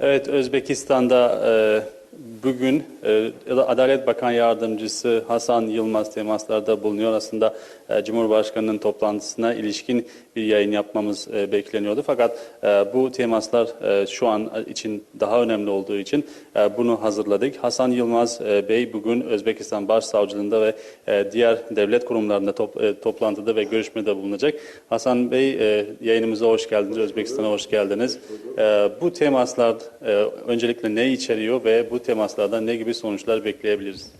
Evet, Özbekistan'da e, bugün e, Adalet Bakan Yardımcısı Hasan Yılmaz temaslarda bulunuyor. Aslında e, Cumhurbaşkanı'nın toplantısına ilişkin bir yayın yapmamız e, bekleniyordu. Fakat e, bu temaslar şu an için daha önemli olduğu için bunu hazırladık. Hasan Yılmaz Bey bugün Özbekistan Başsavcılığında ve diğer devlet kurumlarında top- toplantıda ve görüşmede bulunacak. Hasan Bey yayınımıza hoş geldiniz, Özbekistan'a hoş geldiniz. Bu temaslar öncelikle ne içeriyor ve bu temaslardan ne gibi sonuçlar bekleyebiliriz?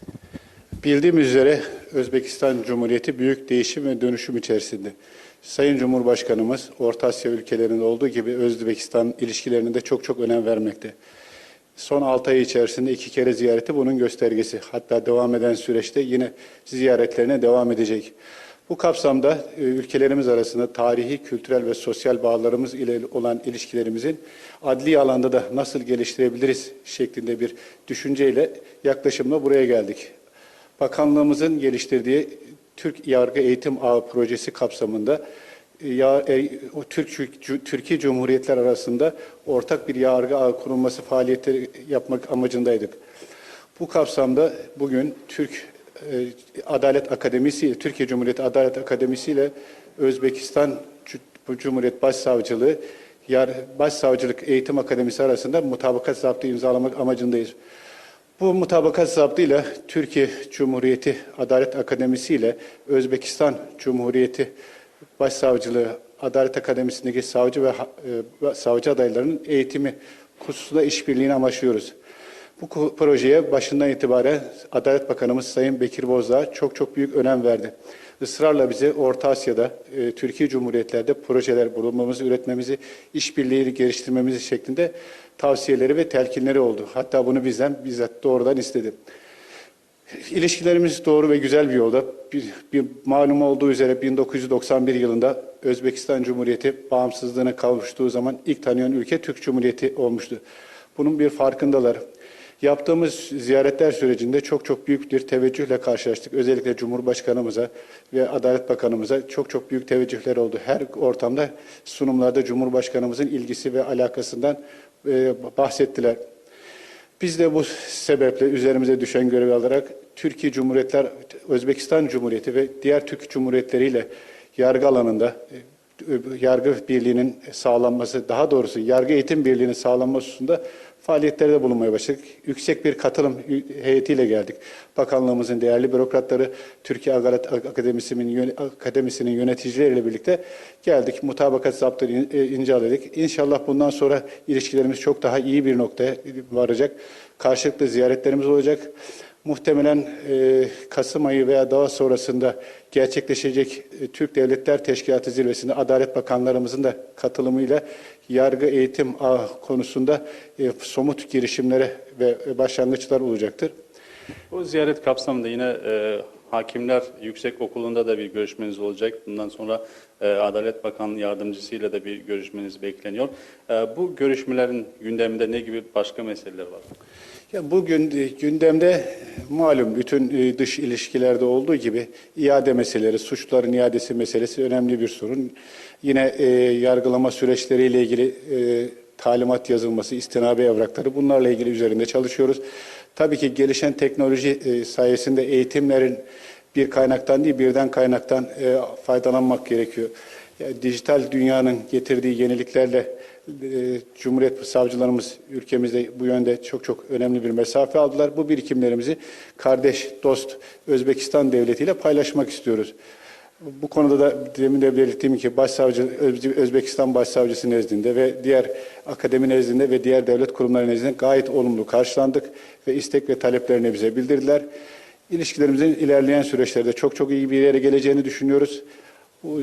Bildiğimiz üzere Özbekistan Cumhuriyeti büyük değişim ve dönüşüm içerisinde. Sayın Cumhurbaşkanımız Orta Asya ülkelerinde olduğu gibi Özbekistan ilişkilerine de çok çok önem vermekte. Son 6 ay içerisinde iki kere ziyareti bunun göstergesi. Hatta devam eden süreçte yine ziyaretlerine devam edecek. Bu kapsamda e, ülkelerimiz arasında tarihi, kültürel ve sosyal bağlarımız ile olan ilişkilerimizin adli alanda da nasıl geliştirebiliriz şeklinde bir düşünceyle yaklaşımla buraya geldik. Bakanlığımızın geliştirdiği Türk Yargı Eğitim Ağı projesi kapsamında e, ya, e, Türk Türkiye Cumhuriyetler arasında ortak bir yargı ağı kurulması faaliyetleri yapmak amacındaydık. Bu kapsamda bugün Türk Adalet Akademisi, Türkiye Cumhuriyeti Adalet Akademisi ile Özbekistan Cumhuriyet Başsavcılığı Yar Başsavcılık Eğitim Akademisi arasında mutabakat zaptı imzalamak amacındayız. Bu mutabakat zaptıyla Türkiye Cumhuriyeti Adalet Akademisi ile Özbekistan Cumhuriyeti Başsavcılığı Adalet Akademisi'ndeki savcı ve e, savcı adaylarının eğitimi hususunda işbirliğini amaçlıyoruz. Bu projeye başından itibaren Adalet Bakanımız Sayın Bekir Bozdağ çok çok büyük önem verdi. Israrla bize Orta Asya'da, e, Türkiye Cumhuriyetlerde projeler bulunmamızı, üretmemizi, işbirliği geliştirmemizi şeklinde tavsiyeleri ve telkinleri oldu. Hatta bunu bizden bizzat doğrudan istedi. İlişkilerimiz doğru ve güzel bir yolda. Bir, bir malum olduğu üzere 1991 yılında Özbekistan Cumhuriyeti bağımsızlığına kavuştuğu zaman ilk tanıyan ülke Türk Cumhuriyeti olmuştu. Bunun bir farkındalar. Yaptığımız ziyaretler sürecinde çok çok büyük bir teveccühle karşılaştık. Özellikle Cumhurbaşkanımıza ve Adalet Bakanımıza çok çok büyük teveccühler oldu. Her ortamda sunumlarda Cumhurbaşkanımızın ilgisi ve alakasından e, bahsettiler. Biz de bu sebeple üzerimize düşen görevi alarak Türkiye Cumhuriyetler, Özbekistan Cumhuriyeti ve diğer Türk Cumhuriyetleriyle yargı alanında e, yargı birliğinin sağlanması, daha doğrusu yargı eğitim birliğinin sağlanması hususunda faaliyetlerde bulunmaya başladık. Yüksek bir katılım heyetiyle geldik. Bakanlığımızın değerli bürokratları, Türkiye Adalet Akademisi'nin Akademisi'nin yöneticileriyle birlikte geldik. Mutabakat zaptını e, inceledik. İnşallah bundan sonra ilişkilerimiz çok daha iyi bir noktaya varacak. Karşılıklı ziyaretlerimiz olacak. Muhtemelen e, Kasım ayı veya daha sonrasında gerçekleşecek e, Türk Devletler Teşkilatı zirvesinde Adalet Bakanlarımızın da katılımıyla yargı eğitim ağı konusunda e, somut girişimlere ve başlangıçlar olacaktır. Bu ziyaret kapsamında yine e, Hakimler Yüksek Okulu'nda da bir görüşmeniz olacak. Bundan sonra e, Adalet Bakan Yardımcısıyla da bir görüşmeniz bekleniyor. E, bu görüşmelerin gündeminde ne gibi başka meseleler var? Ya bugün e, gündemde malum bütün e, dış ilişkilerde olduğu gibi iade meselesi, suçların iadesi meselesi önemli bir sorun. Yine e, yargılama süreçleriyle ilgili e, talimat yazılması, istinabe evrakları bunlarla ilgili üzerinde çalışıyoruz. Tabii ki gelişen teknoloji e, sayesinde eğitimlerin bir kaynaktan değil birden kaynaktan e, faydalanmak gerekiyor. Ya, dijital dünyanın getirdiği yeniliklerle e, Cumhuriyet savcılarımız ülkemizde bu yönde çok çok önemli bir mesafe aldılar. Bu birikimlerimizi kardeş, dost Özbekistan Devleti ile paylaşmak istiyoruz. Bu konuda da demin de belirttiğim ki Başsavcı, Öz- Özbekistan Başsavcısı nezdinde ve diğer akademi nezdinde ve diğer devlet kurumları nezdinde gayet olumlu karşılandık ve istek ve taleplerini bize bildirdiler. İlişkilerimizin ilerleyen süreçlerde çok çok iyi bir yere geleceğini düşünüyoruz. Bu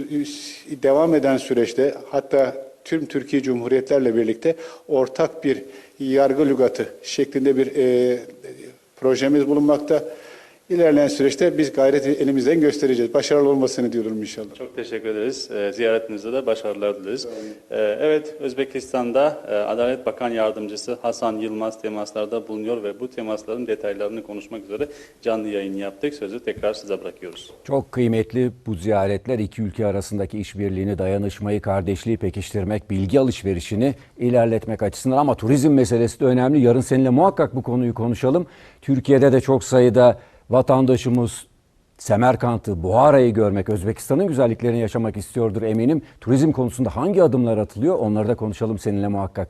devam eden süreçte hatta tüm Türkiye Cumhuriyetlerle birlikte ortak bir yargı lügatı şeklinde bir e, projemiz bulunmakta. İlerleyen süreçte biz gayreti elimizden göstereceğiz. Başarılı olmasını diyorum inşallah. Çok teşekkür ederiz. E, ziyaretinizde de başarılar dileriz. E, evet, Özbekistan'da e, Adalet Bakan Yardımcısı Hasan Yılmaz temaslarda bulunuyor ve bu temasların detaylarını konuşmak üzere canlı yayın yaptık. Sözü tekrar size bırakıyoruz. Çok kıymetli bu ziyaretler iki ülke arasındaki işbirliğini, dayanışmayı, kardeşliği pekiştirmek, bilgi alışverişini ilerletmek açısından ama turizm meselesi de önemli. Yarın seninle muhakkak bu konuyu konuşalım. Türkiye'de de çok sayıda vatandaşımız Semerkant'ı, Buhara'yı görmek, Özbekistan'ın güzelliklerini yaşamak istiyordur eminim. Turizm konusunda hangi adımlar atılıyor onları da konuşalım seninle muhakkak.